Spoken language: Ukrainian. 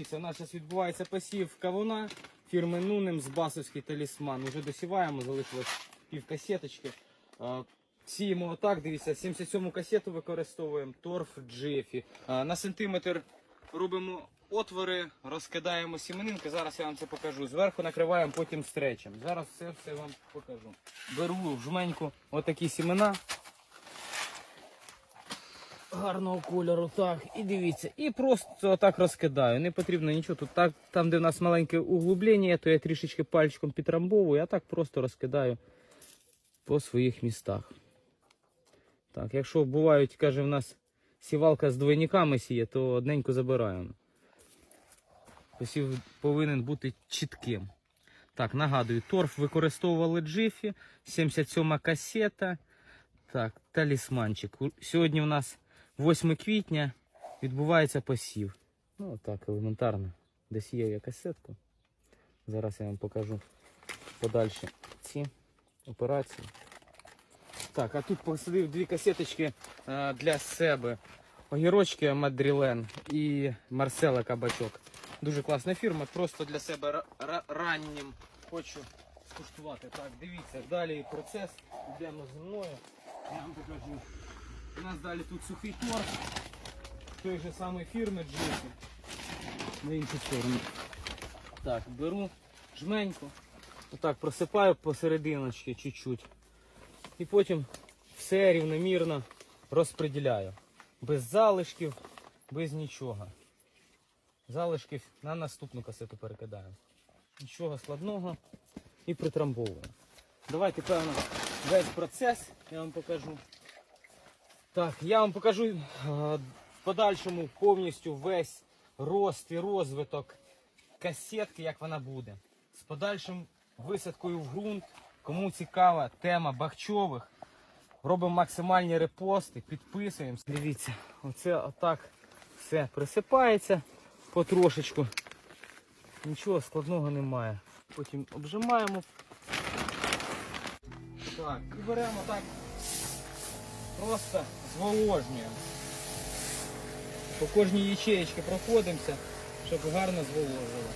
дивіться, у нас зараз відбувається посів кавуна фірми Нунем з басовський талісман. Уже досіваємо, залишилось пів касеточки. Сіємо отак, дивіться, 77-му касету використовуємо, торф Джефі. На сантиметр робимо отвори, розкидаємо сіменинки. Зараз я вам це покажу. Зверху накриваємо потім стречем. Зараз все все вам покажу. Беру в жменьку отакі сімена. Гарного кольору, так. І дивіться. І просто так розкидаю. Не потрібно нічого. Тут так, там, де в нас маленьке углублення, то я трішечки пальчиком підрамбовую, а так просто розкидаю по своїх містах. Так, якщо бувають, каже, в нас сівалка з двойниками сіє, то одненько забираємо. Посів повинен бути чітким. Так, нагадую, торф використовували джифі, 77 касета. Так, талісманчик. Сьогодні у нас 8 квітня, відбувається посів. Ну, так, елементарно. Десь є я касетку. Зараз я вам покажу подальші ці операції. Так, а тут посадив дві касеточки е, для себе. Огірочки Мадрілен і Марсела Кабачок. Дуже класна фірма, просто для себе ра- ра- раннім хочу скуштувати. Так, дивіться, далі процес. Йдемо зі мною. Я вам покажу. У нас далі тут сухий торф. Той же самої фірми Джесі. На іншу сторону. Так, беру жменьку. Отак просипаю посерединочки чуть-чуть. І потім все рівномірно розподіляю. Без залишків, без нічого. Залишків на наступну касету перекидаємо. Нічого складного і притрамбовуємо. Давайте, певно, весь процес я вам покажу. Так, я вам покажу е, в подальшому повністю весь рост і розвиток касетки, як вона буде. З подальшим висадкою в ґрунт. Кому цікава тема бахчових, робимо максимальні репости, підписуємося. Дивіться, оце отак все присипається потрошечку. Нічого складного немає. Потім обжимаємо. Так, і беремо так. Просто зволожнюємо. По кожній ячеєчці проходимося, щоб гарно зволожило.